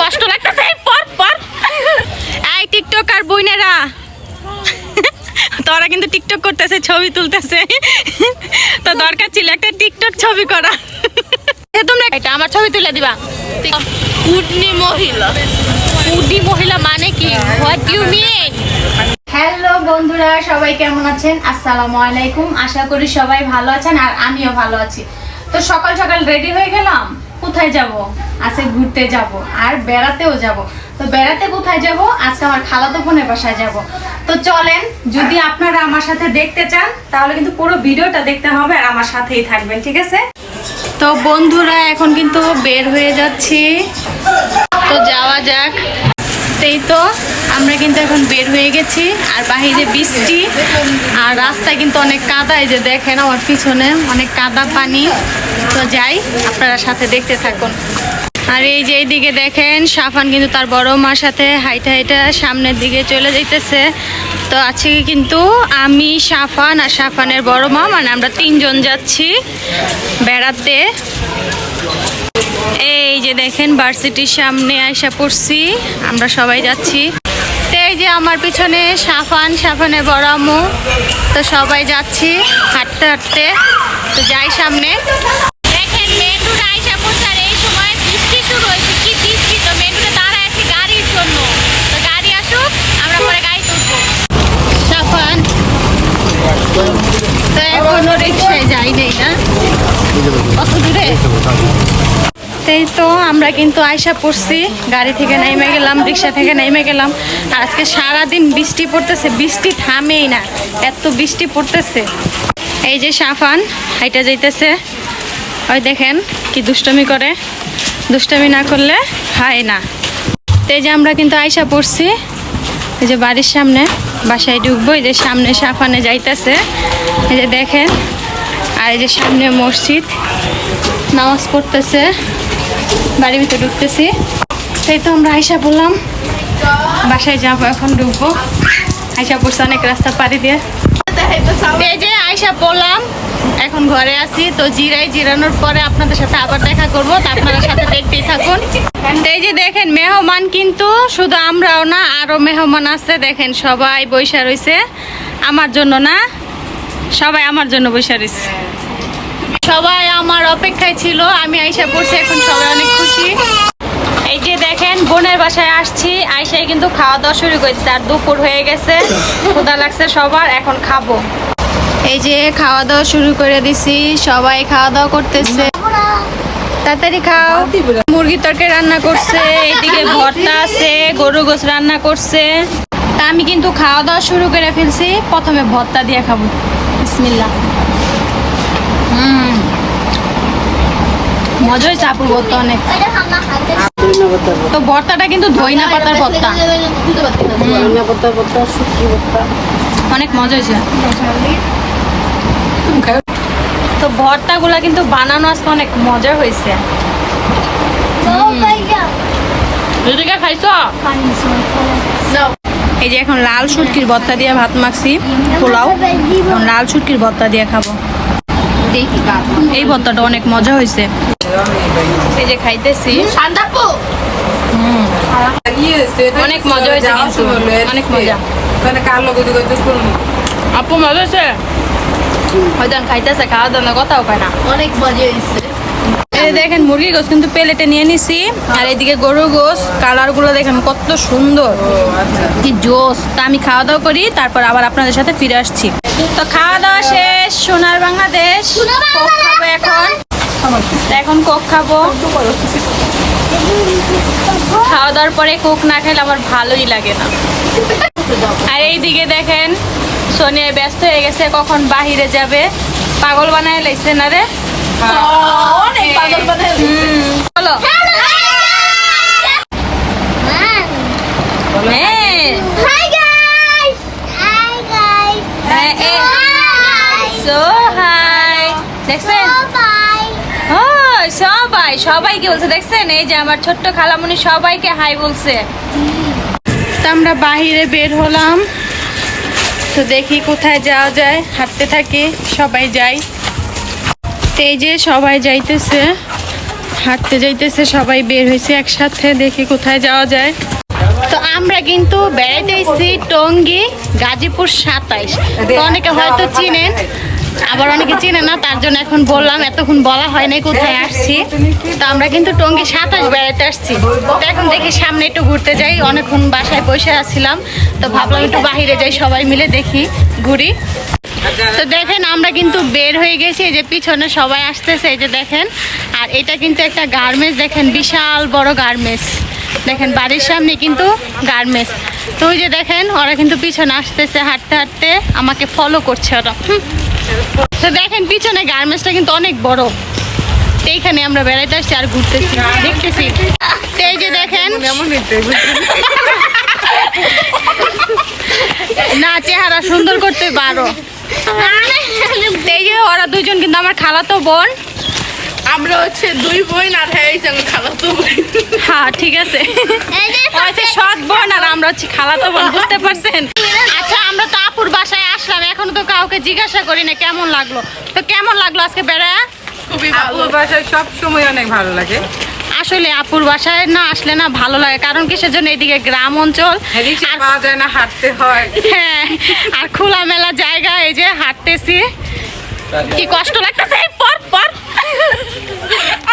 কষ্ট লাগতেছে? পর পর। এই টিকটক আর বইনেরা তোরা কিন্তু টিকটক করতেছে, ছবি তুলতেছে। তো দরকার ছিল একটা টিকটক ছবি করা। মহিলা। মানে কি? সবাই কেমন আছেন? আসসালামু আলাইকুম। আশা করি সবাই ভালো আছেন আর আমিও ভালো আছি। তো সকাল সকাল রেডি হয়ে গেলাম? কোথায় যাব? আজকে ঘুরতে যাব আর বেড়াতেও যাব। তো বেড়াতে কোথায় যাব? আজকে আমার খালাতো বোনের বাসায় যাব। তো চলেন, যদি আপনারা আমার সাথে দেখতে চান, তাহলে কিন্তু পুরো ভিডিওটা দেখতে হবে আর আমার সাথেই থাকবেন, ঠিক আছে? তো বন্ধুরা, এখন কিন্তু বের হয়ে যাচ্ছি। তো যাওয়া যাক। এই তো, আমরা কিন্তু এখন বের হয়ে গেছি, আর বাহিরে বৃষ্টি, আর রাস্তায় কিন্তু অনেক কাদা, এই যে দেখেন আমার পিছনে, অনেক কাদা পানি। তো যাই, আপনারা সাথে দেখতে থাকুন। আর এই যে এইদিকে দেখেন, সাফান কিন্তু তার বড় মার সাথে হাইটা হাইটা সামনের দিকে চলে যাইতেছে। তো আজকে কিন্তু আমি সাফান আর সাফানের বড় মা মানে আমরা তিনজন যাচ্ছি বেড়াতে। দেখেন ভার্সিটির সামনে আয়সা পড়ছি। আমরা সবাই যাচ্ছি। তো এই যে আমার পিছনে সাফান, সাফানে বড় আম্মু। তো সবাই যাচ্ছি হাঁটতে হাঁটতে। তো যাই সামনে। দেখেন আর এই গাড়ির জন্য। তো গাড়ি আসুক, আমরা পরে সাফান। তো এখনও রিক্সায় যাই নেই না। কত দূরে? এই তো আমরা কিন্তু আয়সা পড়ছি, গাড়ি থেকে নেমে গেলাম, রিক্সা থেকে নেমে গেলাম। আর আজকে সারাদিন বৃষ্টি পড়তেছে, বৃষ্টি থামেই না, এত বৃষ্টি পড়তেছে। এই যে সাফান, হাইটা যাইতেছে। ওই দেখেন কি দুষ্টমি করে, দুষ্টমি না করলে হয় না। তো এই যে আমরা কিন্তু আয়সা পড়ছি, এই যে বাড়ির সামনে, বাসায় ঢুকবো, এই যে সামনে সাফানে যাইতেছে। এই যে দেখেন, আর এই যে সামনে মসজিদ, নামাজ পড়তেছে। বাড়ির ভিতরে ঢুকতেছি। সেই তো আমরা আয়সা বললাম, বাসায় যাব, এখন ঢুকবো। আয়সা পড়ছে অনেক রাস্তা পাড়ি দিয়ে। যে আয়সা পড়লাম এখন ঘরে আছি, তো জিরাই জিরানোর পরে আপনাদের সাথে আবার দেখা করব, তো আপনারা সাথে দেখতেই থাকুন। এই যে দেখেন, মেহমান কিন্তু শুধু আমরাও না, আরও মেহমান আছে। দেখেন, সবাই বৈশা রয়েছে আমার জন্য না, সবাই আমার জন্য বৈশা রয়েছে সবাই আমার অপেক্ষায় ছিল, আমি আইসা পড়ছি, এখন সবাই অনেক খুশি। এই যে দেখেন, বোনের বাসায় আসছি, আইসাই কিন্তু খাওয়া দাওয়া শুরু করেছে, আর দুপুর হয়ে গেছে ক্ষুদা লাগছে সবার, এখন খাব। এই যে খাওয়া দাওয়া শুরু করে দিছি, সবাই খাওয়া দাওয়া করতেছে। তাড়াতাড়ি খাও। মুরগি তরকারি রান্না করছে, এদিকে ভর্তা আছে, গরু গোস রান্না করছে। তা আমি কিন্তু খাওয়া দাওয়া শুরু করে ফেলছি, প্রথমে ভর্তা দিয়ে খাব। বিসমিল্লাহ। হুম মজা হয়েছে ভর্তা অনেক তো ভর্তাটা কিন্তু ধইনা পাতার ভর্তা। অনেক মজা হয়েছে। তো ভর্তাগুলা কিন্তু বানানো আজকে অনেক মজা হয়েছে। দিদিকে খাইছো? এই যে এখন লাল শুটকির ভর্তা দিয়ে ভাত মাখছি, পোলাও। লাল শুটকির ভর্তা দিয়ে খাব। এই ভর্তাটা অনেক মজা হয়েছে। এই যে খাইতেছি। অনেক মজা হয়েছে কিন্তু। অনেক মজা। আপু মজা হয়েছে? হয়তো খাইতেছে খাওয়া দাওয়া কথাও কয় না। অনেক মজা হয়েছে। দেখেন মুরগির গোস কিন্তু প্লেটে নিয়ে নিছি। আর এদিকে গরুর গোস কালারগুলো দেখেন কত সুন্দর। কি জোস। তা আমি খাওয়া দাওয়া করি, তারপর আবার আপনাদের সাথে ফিরে আসছি। তো খাওয়া দাওয়া শেষ, সোনার বাংলাদেশ। খাব এখন। এখন কোক খাব। খাওয়া দাওয়ার পরে কোক না খেলে আমার ভালোই লাগে না। আর এইদিকে দেখেন, সোনিয়া ব্যস্ত হয়ে গেছে, কখন বাহিরে যাবে। পাগল বানায় লাইছে না রে? অনেক পাগল বানায় চলো! সবাই সবাইকে বলছে দেখছেন এই যে আমার ছোট্ট খালামুনি সবাইকে হাই বলছে তো আমরা বাহিরে বের হলাম তো দেখি কোথায় যাওয়া যায়, হাঁটতে থাকি, সবাই যাই তো এই যে সবাই যাইতেছে, হাঁটতে যাইতেছে, সবাই বের হয়েছে একসাথে, দেখি কোথায় যাওয়া যায়। তো আমরা কিন্তু বেড়াইতে এসেছি টঙ্গী, গাজীপুর সাতাইশ। তো অনেকে হয়তো চিনেন, আবার অনেকে চিনে না, তার জন্য এখন বললাম, এতক্ষণ বলা হয় নাই কোথায় আসছি। তো আমরা কিন্তু টঙ্গি সাতাশ বেড়াতে আসছি। তো এখন দেখি সামনে একটু ঘুরতে যাই, অনেকক্ষণ বাসায় বসে আসছিলাম তো ভাবলাম একটু বাইরে যাই, সবাই মিলে দেখি, ঘুরি। তো দেখেন, আমরা কিন্তু বের হয়ে গেছি, এই যে পিছনে সবাই আসতেছে, এই যে দেখেন। আর এটা কিন্তু একটা গার্মেন্টস, দেখেন, বিশাল বড় গার্মেন্টস। দেখেন, বাড়ির সামনে কিন্তু গার্মেন্টস। তো ওই যে দেখেন, ওরা কিন্তু পিছনে আসতেছে, হাঁটতে হাঁটতে আমাকে ফলো করছে ওরা। তো দেখেন, পিছনে গার্মেন্টসটা কিন্তু অনেক বড়। তো এইখানে আমরা বেড়াইতে আসছি আর ঘুরতেছি, দেখতেছি। তো এই যে দেখেন। না, চেহারা সুন্দর করতে পারো। এই যে ওরা দুজন কিন্তু আমার খালাতো বোন। আমরা হচ্ছে দুই বোন আর হ্যাঁ এই খালাতো বোন। হ্যাঁ ঠিক আছে। হচ্ছে সৎ বোন আর আমরা হচ্ছে খালাতো বোন বুঝতে পারছেন? আচ্ছা আমরা তো আপুর বাসায় আসলাম এখনও তো কাউকে জিজ্ঞাসা করি না কেমন লাগল। তো কেমন লাগল আজকে বেড়া খুবই ভালো। আপুর বাসায় সব সময় অনেক ভালো লাগে। আসলে আপুর বাসায় না আসলে না ভালো লাগে কারণ কিসের জন্য এদিকে গ্রাম অঞ্চল পাওয়া যায় না হাঁটতে হয়। হ্যাঁ আর খোলামেলা জায়গা এই যে হাঁটতেছি। কি কষ্ট লাগতেছে? পর পর।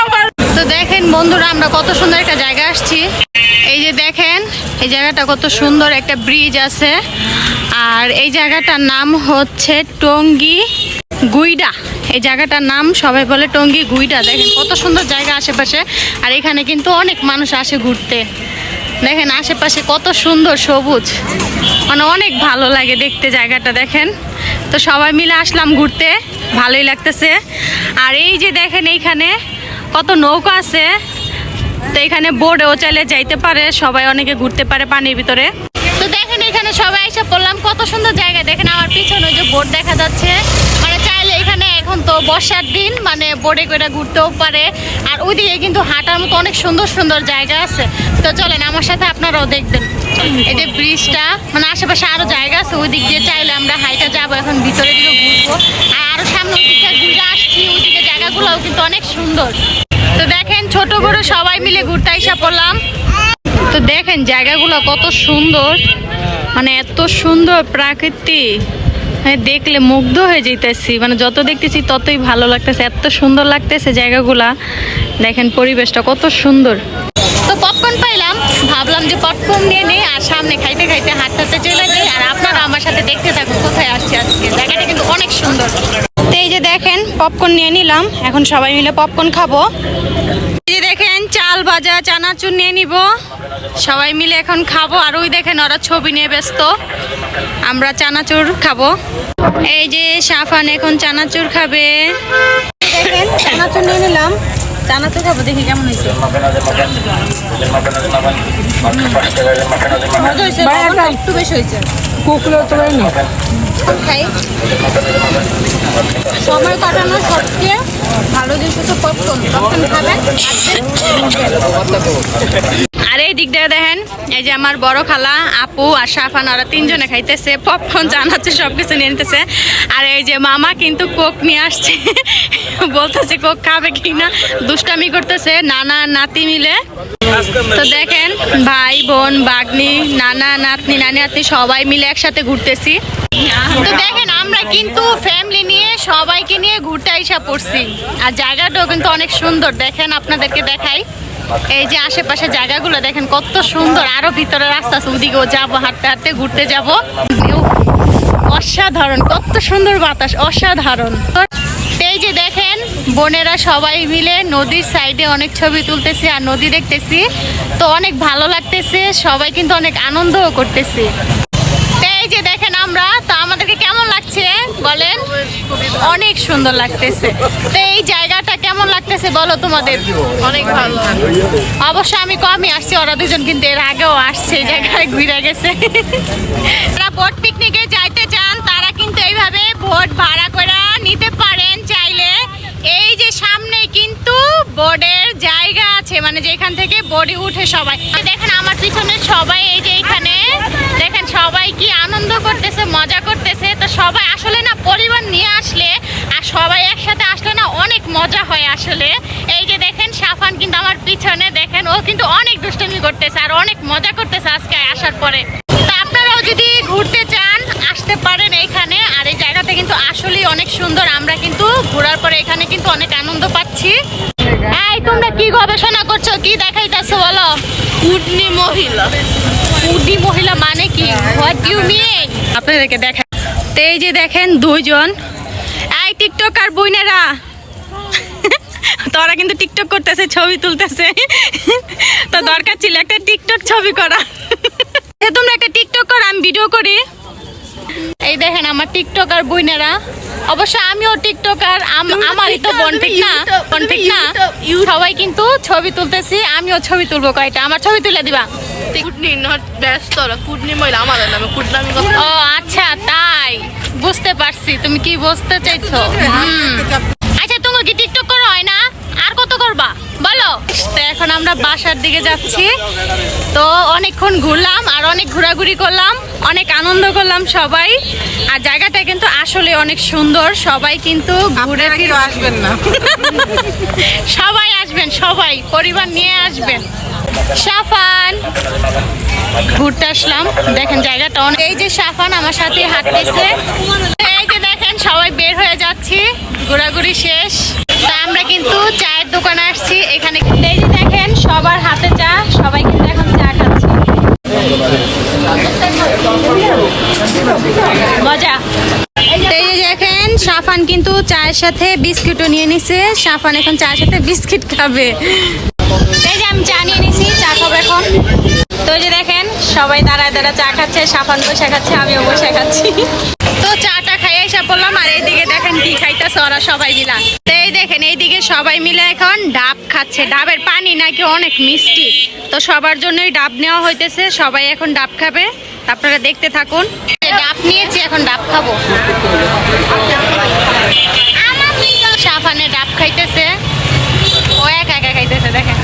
আবার তো দেখেন বন্ধুরা আমরা কত সুন্দর একটা জায়গা আসছি। এই যে দেখেন এই জায়গাটা কত সুন্দর একটা ব্রিজ আছে। আর এই জায়গাটার নাম হচ্ছে টঙ্গি গুইডা। এই জায়গাটার নাম সবাই বলে টঙ্গি গুইডা। দেখেন কত সুন্দর জায়গা আশেপাশে। আর এখানে কিন্তু অনেক মানুষ আসে ঘুরতে। দেখেন আশেপাশে কত সুন্দর সবুজ। মানে অনেক ভালো লাগে দেখতে জায়গাটা, দেখেন। তো সবাই মিলে আসলাম ঘুরতে। ভালোই লাগতেছে। আর এই যে দেখেন এইখানে কত নৌকা আছে। তো এখানে বোর্ডেও চাইলে যাইতে পারে। সবাই অনেকে ঘুরতে পারে পানির ভিতরে। তো দেখেন এখানে সবাই এসে পড়লাম কত সুন্দর জায়গা দেখেন আমার পিছনে যে বোর্ড দেখা যাচ্ছে। মানে চাইলে এখানে এখন তো বর্ষার দিন মানে বোর্ডে করে ঘুরতেও পারে। আর ওইদিকে কিন্তু হাঁটার মতো অনেক সুন্দর সুন্দর জায়গা আছে। তো চলেন, আমার সাথে আপনারাও দেখবেন। এই যে ব্রিজটা মানে আশেপাশে আরও জায়গা আছে ওই দিক দিয়ে চাইলে আমরা হাইটা যাব, এখন ভিতরে দিকে ঘুরবো। আর আরও সামনে ওই দিকটা ঘুরে আসছি, ওইদিকে জায়গাগুলোও কিন্তু অনেক সুন্দর। তো দেখেন, ছোট বড় সবাই মিলে ঘুরতে আইসা পড়লাম। তো দেখেন জায়গাগুলো কত সুন্দর। মানে এত সুন্দর প্রাকৃতি। মানে দেখলে মুগ্ধ হয়ে যেতেছি মানে যত দেখতেছি ততই ভালো লাগতেছে। এত সুন্দর লাগতেছে জায়গাগুলা। দেখেন পরিবেশটা কত সুন্দর। তো পপকর্ন পাইলাম। ভাবলাম যে পপকর্ন নিয়ে নেই আর সামনে খাইতে খাইতে হাঁটতে হাঁটতে চলে যাই। আর আপনারা আমার সাথে দেখতে থাকুন কোথায় আসছি আজকে। জায়গাটা কিন্তু অনেক সুন্দর। তো এই যে দেখেন পপকর্ন নিয়ে নিলাম। এখন সবাই মিলে পপকর্ন খাব। এই যে দেখেন চাল ভাজা, চানাচুর নিয়ে নিব। সবাই মিলে এখন খাব। আর ওই দেখেন, ওরা ছবি নিয়ে ব্যস্ত। আমরা চানাচুর খাব। এই যে সাফান এখন চানাচুর খাবে। দেখেন, চানাচুর নিয়ে নিলাম। চানাচুর খাব, দেখি কেমন হয়েছে। একটু হয়েছে। খাই সময় কাটানোর সবচেয়ে ভালো জিনিস হচ্ছে পপকর্ন পপকর্ন খাবেন। আর এই দিক দিয়ে দেখেন, এই যে আমার বড় খালা, আপু আর সাফান ওরা তিনজনে খাইতেছে পপকর্ন জানাচ্ছে সব কিছু নিয়ে নিতেছে। আর এই যে মামা কিন্তু কোক নিয়ে আসছে। বলতেছে কোক খাবে কি না দুষ্টামি করতেছে, নানা নাতি মিলে। তো দেখেন ভাই, বোন বাগনি নানা, নাতনি, নানি নাতনি সবাই মিলে একসাথে ঘুরতেছি। তো দেখেন, আমরা কিন্তু ফ্যামিলি নিয়ে সবাইকে নিয়ে ঘুরতে আইসা পড়ছি। আর জায়গাটাও কিন্তু অনেক সুন্দর। দেখেন, আপনাদেরকে দেখাই। এই যে আশেপাশে জায়গাগুলো, দেখেন কত সুন্দর। আরও ভিতরে রাস্তা আছে ওদিকেও যাব, হাঁটতে হাঁটতে ঘুরতে যাব। অসাধারণ, কত সুন্দর বাতাস, অসাধারণ। এই যে দেখেন বোনেরা সবাই মিলে নদীর সাইডে অনেক ছবি তুলতেছি আর নদী দেখতেছি। তো অনেক ভালো লাগতেছে সবাই কিন্তু অনেক আনন্দও করতেছি। তো এই যে দেখেন আমরা তো আমাদেরকে কেমন লাগছে বলেন? অনেক সুন্দর লাগতেছে। তো এই জায়গাটা কেমন লাগতেছে বলো তোমাদের? অনেক ভালো অবশ্য আমি কমই আসছি ওরা দুজন কিন্তু এর আগেও আসছে এই জায়গায় ঘুরে গেছে। যারা বোট পিকনিকে যাইতে চান তারা কিন্তু এইভাবে বোট ভাড়া করে নিতে পারেন চাইলে এই যে সামনে কিন্তু বোর্ডের জায়গা আছে মানে যেখান থেকে বোর্ডে উঠে সবাই। দেখেন আমার পিছনে সবাই, এই যে এখানে, দেখেন সবাই কি আনন্দ করতেছে, মজা করতেছে। তো সবাই আসলে না, পরিবার নিয়ে আসলে, আর সবাই একসাথে আসলে না অনেক মজা হয় আসলে। এই যে দেখেন, সাফান কিন্তু আমার পিছনে, দেখেন, ও কিন্তু অনেক দুষ্টমি করতেছে আর অনেক মজা করতেছে আজকে আসার পরে। তো আপনারাও যদি ঘুরতে চান, আসতে পারেন এইখানে আর এই জায়গাটা কিন্তু আসলেই অনেক সুন্দর। আমরা কিন্তু ঘোরার পরে এখানে কিন্তু অনেক আনন্দ পাচ্ছি। তোমরা কি গবেষণা করছ? কি দেখাইতেছো বলো? উডনি মহিলা। উডি মহিলা মানে কি? হোয়াট ইউ মিন আপনাদেরকে দেখা তো এই যে দেখেন দুইজন। এই টিকটক আর বইনেরা তোরা কিন্তু টিকটক করতেছে ছবি তুলতেছে। তো দরকার ছিল একটা টিকটক ছবি করা। তোমরা একটা টিকটক করো আমি ভিডিও করি। এই দেখেন আমার টিকটকার বইনেরা অবশ্য আমিও টিকটকার আমারই তো বোন ঠিক না? বোন ঠিক না? সবাই কিন্তু ছবি তুলতেছি আমিও ছবি তুলবো কয়টা? আমার ছবি তুলে দিবা। কুটনি নট ব্যস্ত কুটনি মহিলা আমাদের নামে কুটনামি ও আচ্ছা তাই। বুঝতে পারছি তুমি কি বুঝতে চাইছো। আচ্ছা তুমি কি টিকটক করো হয় না? আর কত করবা? বলো। তো এখন আমরা বাসার দিকে যাচ্ছি। তো অনেকক্ষণ ঘুরলাম আর অনেক ঘোরাঘুরি করলাম অনেক আনন্দ করলাম সবাই। আর জায়গাটা কিন্তু আসলে অনেক সুন্দর সবাই কিন্তু ঘুরে আসবেন না। সবাই আসবেন সবাই পরিবার নিয়ে আসবেন। সাফান ঘুরতে আসলাম। দেখেন জায়গাটা অনেক এই যে সাফান আমার সাথে হাঁটতেছে। এই যে দেখেন সবাই বের হয়ে যাচ্ছি। ঘোরাঘুরি শেষ। তা আমরা কিন্তু চায়ের দোকানে আসছি, এখানে এই যে দেখেন, সবার হাতে চা, সবাই কিন্তু এখন চা খাচ্ছে। মজা। দেখেন সাফান কিন্তু চায়ের সাথে বিস্কিটও নিয়ে নিছে। সাফান এখন চায়ের সাথে বিস্কিট খাবে। এই যে আমি চা নিয়ে নিছি, চা খাব এখন। তো যে দেখেন, সবাই দাঁড়ায় দাঁড়ায় চা খাচ্ছে সাফান বসে খাচ্ছে, আমিও বসে খাচ্ছি। তো চাটা খাই এসে পড়লাম আর এইদিকে দেখেন কি খাইতেছে ওরা সবাই মিলা। এই দেখেন, এইদিকে সবাই মিলে এখন ডাব খাচ্ছে। ডাবের পানি নাকি অনেক মিষ্টি। তো সবার জন্যই ডাব নেওয়া হইতেছে। সবাই এখন ডাব খাবে। আপনারা দেখতে থাকুন। ডাব নিয়েছি, এখন ডাব খাব সাফানে ডাব খাইতেছে ও একা একা খাইতেছে দেখেন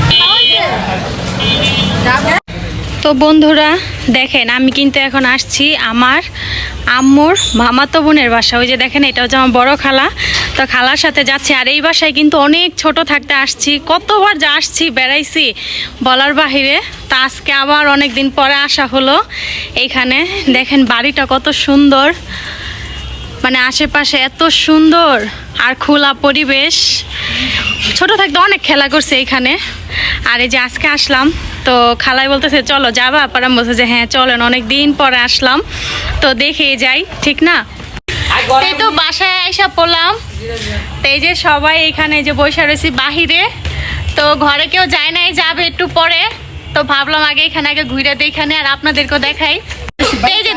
তো বন্ধুরা, দেখেন, আমি কিন্তু এখন আসছি আমার আম্মুর মামাতো বোনের বাসা ওই যে দেখেন, এটা হচ্ছে আমার বড় খালা। তো খালার সাথে যাচ্ছি, আর এই বাসায় কিন্তু অনেক ছোট থাকতে আসছি। কতবার যা আসছি, বেড়াইছি বলার বাহিরে। তা আজকে আবার অনেক দিন পরে আসা হলো। এইখানে দেখেন, বাড়িটা কত সুন্দর। মানে আশেপাশে এত সুন্দর আর খোলা পরিবেশ। ছোট থাকতে অনেক খেলা করছে এখানে। আর এই যে আজকে আসলাম, তো খালাই বলতেছে, চলো যাবা? পরে বলছে যে হ্যাঁ চলেন। অনেক দিন পরে আসলাম, তো দেখে যাই, ঠিক না? এই তো বাসায় আইসা পড়লাম। তো এই যে সবাই এখানে যে বসে রয়েছি বাহিরে, তো ঘরে কেউ যায় নাই, যাবে একটু পরে। তো ভাবলাম আগে এখানে, আগে ঘুরে দেখানে আর আপনাদেরকেও দেখাই। এই যে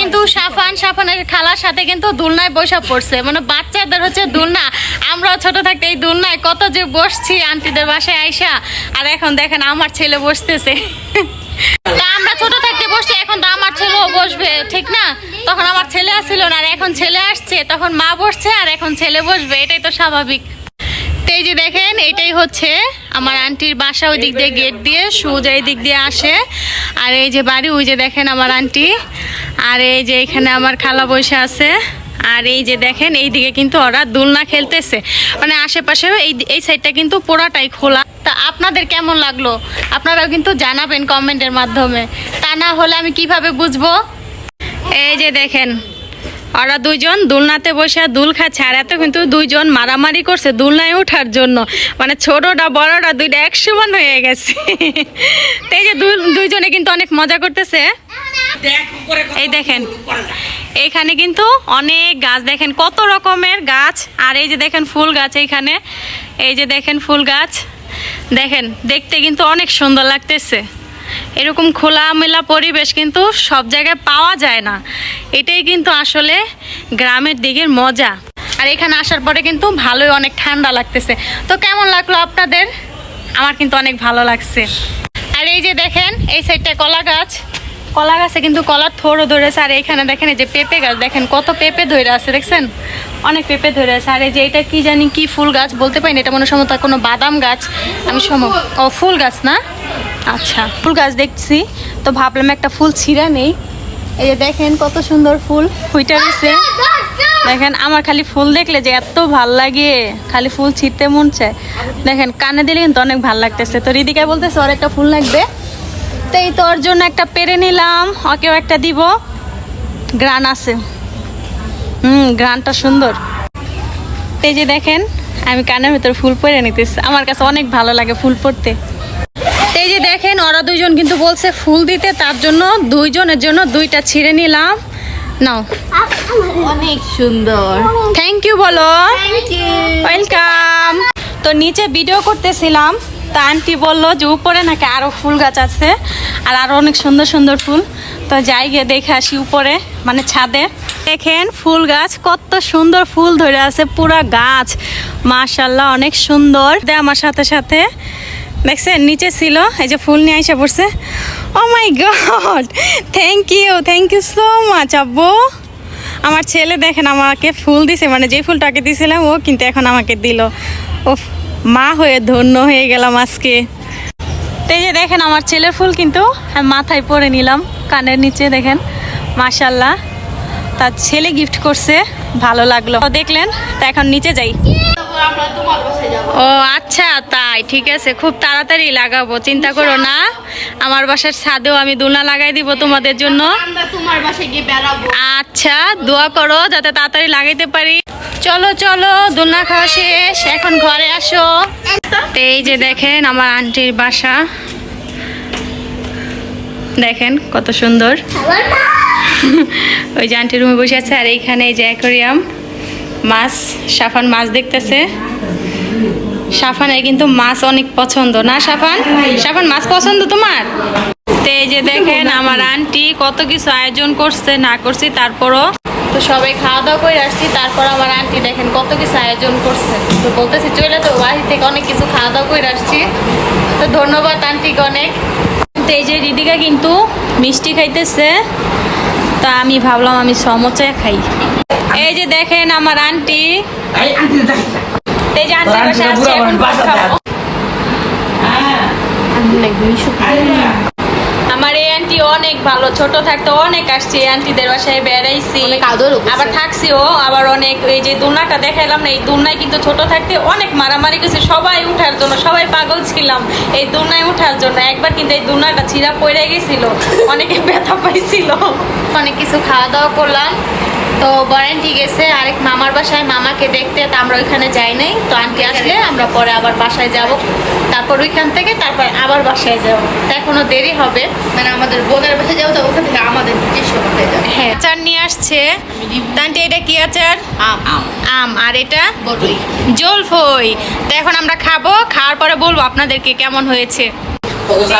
কিন্তু সাফান সাফানের খালার সাথে কিন্তু দুলনায় বসা পড়ছে। মানে বাচ্চাদের হচ্ছে দুলনা। আমরাও ছোট থাকতে এই দুলনায় কত যে বসছি আন্টিদের বাসায় আইসা। আর এখন দেখেন আমার ছেলে বসতেছে। আমরা ছোট থাকতে বসছি, এখন তো আমার ছেলেও বসবে, ঠিক না? তখন আমার ছেলে আসছিল না, আর এখন ছেলে আসছে, তখন মা বসছে, আর এখন ছেলে বসবে, এটাই তো স্বাভাবিক। এই যে দেখেন, এটাই হচ্ছে আমার আন্টির বাসা ওই দিক দিয়ে গেট দিয়ে, সোজা এই দিক দিয়ে আসে। আর এই যে বাড়ি, ওই যে দেখেন আমার আন্টি। আর এই যে এখানে আমার খালা বসে আছে। আর এই যে দেখেন এই দিকে কিন্তু ওরা দুলনা খেলতেছে। মানে আশেপাশে এই এই সাইডটা কিন্তু পুরাটাই খোলা। তা আপনাদের কেমন লাগল? আপনারাও কিন্তু জানাবেন কমেন্টের মাধ্যমে। তা না হলে আমি কীভাবে বুঝব? এই যে দেখেন ওরা দুইজন দুলনাতে বসে দুল খাচ্ছে, আর এত কিন্তু দুইজন মারামারি করছে দুলনায় ওঠার জন্য। মানে ছোটটা, বড়টা দুইটা এক সমান হয়ে গেছে। এই যে দুই- দুইজনে কিন্তু অনেক মজা করতেছে। এই দেখেন এইখানে কিন্তু অনেক গাছ দেখেন, কত রকমের গাছ। আর এই যে দেখেন ফুল গাছ এইখানে। এই যে দেখেন ফুল গাছ। দেখেন, দেখতে কিন্তু অনেক সুন্দর লাগতেছে। এরকম খোলামেলা পরিবেশ কিন্তু সব জায়গায় পাওয়া যায় না। এটাই কিন্তু আসলে গ্রামের দিকের মজা। আর এখানে আসার পরে কিন্তু ভালোই অনেক ঠান্ডা লাগতেছে। তো কেমন লাগল আপনাদের? আমার কিন্তু অনেক ভালো লাগছে। আর এই যে দেখেন, এই সাইডটা কলা গাছ। কলা গাছে কিন্তু কলার থোড়ও ধরেছে। আর এইখানে দেখেন, এই যে পেঁপে গাছ, দেখেন কত পেঁপে ধরে আছে, দেখছেন? অনেক পেঁপে ধরে আছে। আর এই যে এটা কি জানি কি ফুল গাছ, বলতে পারি না এটা মনে সম্ভবত কোনো বাদাম গাছ। আমি সম ও, ফুল গাছ না? আচ্ছা ফুল গাছ দেখছি। তো ভাবলাম একটা ফুল ছিঁড়া নেই। এই যে দেখেন কত সুন্দর ফুল। ফুইটা রয়েছে। দেখেন আমার খালি ফুল দেখলে যে এত ভালো লাগে। খালি ফুল ছিঁড়তে মন চায়। দেখেন কানে দিলে কিন্তু অনেক ভালো লাগতেছে। তো রিদিকা বলতেছে ওর একটা ফুল লাগবে। তো এই তোর জন্য একটা পেরে নিলাম। ওকেও একটা দিব। গ্রান আছে। হুম গ্রানটা সুন্দর। তো এই যে দেখেন আমি কানের ভিতর ফুল পরে নিতেছি। আমার কাছে অনেক ভালো লাগে ফুল পরতে তো এই যে দেখেন ওরা দুইজন কিন্তু বলছে ফুল দিতে তার জন্য দুইজনের জন্য দুইটা ছিঁড়ে নিলাম। নাও। অনেক সুন্দর। থ্যাংক ইউ বলো। ওয়েলকাম তো নিচে ভিডিও করতেছিলাম তা আন্টি বলল যে উপরে নাকি আরও ফুল গাছ আছে আর আরও অনেক সুন্দর সুন্দর ফুল। তো যাই গিয়ে দেখে আসি উপরে মানে ছাদে। দেখেন ফুল গাছ কত সুন্দর ফুল ধরে আছে পুরা গাছ। মাশাল্লাহ অনেক সুন্দর। দে আমার সাথে সাথে। দেখছেন, নিচে ছিল, এই যে ফুল নিয়ে এসে পড়ছে। ও my god thank you thank you so much আব্বু। আমার ছেলে দেখেন, আমাকে ফুল দিছে মানে যে ফুলটাকে দিয়েছিলাম ও কিন্তু এখন আমাকে দিল। ও মা হয়ে ধন্য হয়ে গেলাম আজকে। তো এই যে দেখেন, আমার ছেলের ফুল কিন্তু মাথায় পরে নিলাম, কানের নিচে দেখেন মাশাল্লাহ তার ছেলে গিফট করছে, ভালো লাগল। দেখলেন, তা এখন নিচে যাই। ও আচ্ছা তাই। ঠিক আছে খুব তাড়াতাড়ি লাগাবো। চিন্তা করো না। আমার বাসার ছাদেও আমি দোলনা লাগাই দিব তোমাদের জন্য। আচ্ছা দোয়া করো যাতে তাড়াতাড়ি লাগাইতে পারি। চলো চলো দোলনা খাওয়া শেষ। এখন ঘরে আসো। এই যে দেখেন আমার আন্টির বাসা। দেখেন কত সুন্দর। ওই যে আন্টির রুমে বসে আছে আর এইখানে এই যে অ্যাকোরিয়াম। মাছ সাফান মাছ দেখতেছে। সাফানের কিন্তু মাছ অনেক পছন্দ, না সাফান সাফান মাছ পছন্দ তোমার? তো এই যে দেখেন আমার আন্টি কত কিছু আয়োজন করছে, না করছি, তারপরও তো সবাই খাওয়া দাওয়া করে আসছি, তারপর আমার আন্টি দেখেন কত কিছু আয়োজন করছে। তো বলতেছি, চলে তো বাড়ি থেকে অনেক কিছু খাওয়া দাওয়া করে আসছি। তো ধন্যবাদ আন্টিকে অনেক। তো এই যে রিদিকা কিন্তু মিষ্টি খাইতেছে। তা আমি ভাবলাম আমি সমোচা খাই। এই যে দেখেন আমার আন্টি। এখন ভাত খাব। আমার এই আন্টি অনেক ভালো ছোট থাকতে অনেক আসছি আন্টিদের বাসায় বেড়াইছি। আবার থাকছিও আবার অনেক এই যে দুনাটা দেখাইলাম না এই দুনায় কিন্তু ছোট থাকতে অনেক মারামারি গেছে সবাই উঠার জন্য সবাই পাগল ছিলাম। এই দুনায় উঠার জন্য একবার কিন্তু এই দুনাটা ছিঁড়া পড়ে গেছিল অনেকে ব্যথা পাইছিল। অনেক কিছু খাওয়া দাওয়া করলাম তো বরেন্টি গেছে আরেক মামার বাসায় মামাকে দেখতে তো আমরা ওইখানে যাই নাই। তো আন্টি আসলে আমরা পরে আবার বাসায় যাব। তারপর ওইখান থেকে তারপর আবার বাসায় যাব। তা এখনও দেরি হবে। মানে আমাদের বোনের বাসায় যাব তো ওখান থেকে আমাদের নিজস্ব বাসায় যাব হ্যাঁ। আচার নিয়ে আসছে। তান্টি এটা কি আচার? আম আম। আর এটা? বড়ই জলফই। তো এখন আমরা খাব খাওয়ার পরে বলব আপনাদেরকে কেমন হয়েছে।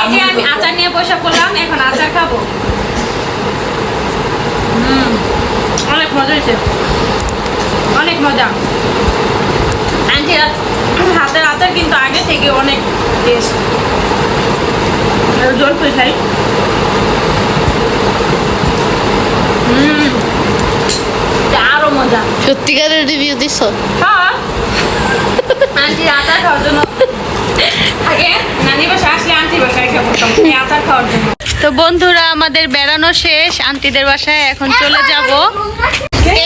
আমি আচার নিয়ে বসে পড়লাম এখন আচার খাব। অনেক মজা হয়েছে। অনেক মজা। আন্টি হাতের আচার কিন্তু আগে থেকে অনেক টেস্ট জলফই খাই। আরও মজা। সত্যিকারের রিভিউ দিছো? হ্যাঁ। আচার খাওয়ার জন্য। আগে নানি বাসা আসলে আন্টি বাসায় এসে পড়তাম আচার খাওয়ার জন্য। তো বন্ধুরা, আমাদের বেড়ানো শেষ। আন্টিদের বাসায় এখন চলে যাব।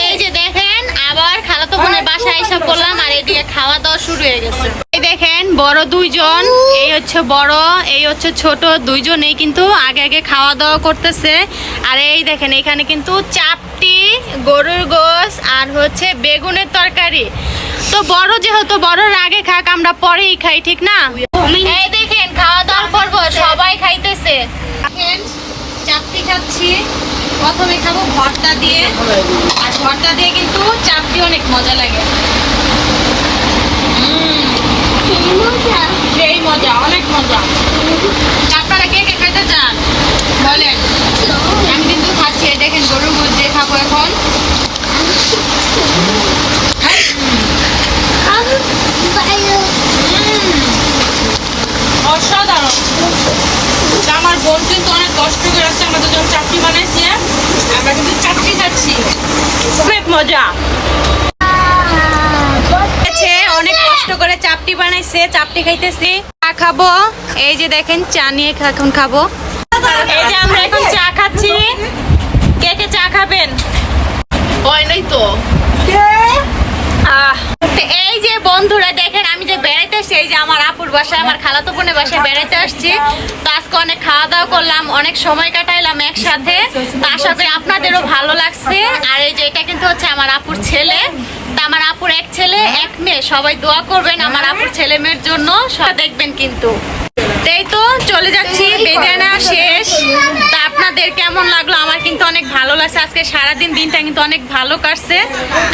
এই যে দেখেন, আবার খালাতো বোনের বাসায় এসে পড়লাম আর এদিকে খাওয়া দাওয়া শুরু হয়ে গেছে। দেখেন, বড় দুইজন, এই হচ্ছে বড়, এই হচ্ছে ছোট, দুইজনেই কিন্তু আগে আগে খাওয়া দাওয়া করতেছে। আর এই দেখেন, এখানে কিন্তু চাপটি গরুর গোস আর হচ্ছে বেগুনের তরকারি। তো বড় যেহেতু, বড়র আগে খাক, আমরা পরেই খাই, ঠিক না? এই দেখেন, খাওয়া দাওয়ার পর্ব সবাই। খাচ্ছি প্রথমে খাব ভর্তা দিয়ে। আর ভর্তা দিয়ে কিন্তু চাপটি অনেক মজা লাগে। সেই মজা। অনেক মজা। আপনারা কে কে খেতে চান? বলেন। আমি কিন্তু খাচ্ছি দেখেন গরুর গোস দিয়ে খাব এখন। অসাধারণ। তা আমার বোন কিন্তু অনেক কষ্ট করে আসছে আমরা দুজন চাটনি বানাইছি আমরা কিন্তু চাটনি খাচ্ছি খুব মজা। অনেক কষ্ট করে চাপটি বানাইছে চাপটি খাইতেছি। চা খাব। এই যে দেখেন চা নিয়ে এখন খাব। এই যে আমরা এখন চা খাচ্ছি তো আহ, তো এই যে বন্ধুরা দেখেন আমি যে বেড়াইতে আসছি এই যে আমার আপুর বাসায় আমার খালাতো বোনের বাসায় বেড়াতে আসছি। তো আজকে অনেক খাওয়া দাওয়া করলাম, অনেক সময় কাটাইলাম একসাথে। তো আশা করি আপনাদেরও ভালো লাগছে। আর এই যে এটা কিন্তু হচ্ছে আমার আপুর ছেলে। আমার আপুর এক ছেলে, এক মেয়ে। সবাই দোয়া করবেন আমার আপুর ছেলে মেয়ের জন্য। সব দেখবেন কিন্তু। এই তো চলে যাচ্ছি নেওয়া শেষ। তা আপনাদের কেমন লাগল? আমার কিন্তু অনেক ভালো লাগছে। আজকে সারাদিন দিনটা কিন্তু অনেক ভালো কাটছে।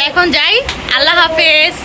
এখন যাই, আল্লাহ হাফেজ।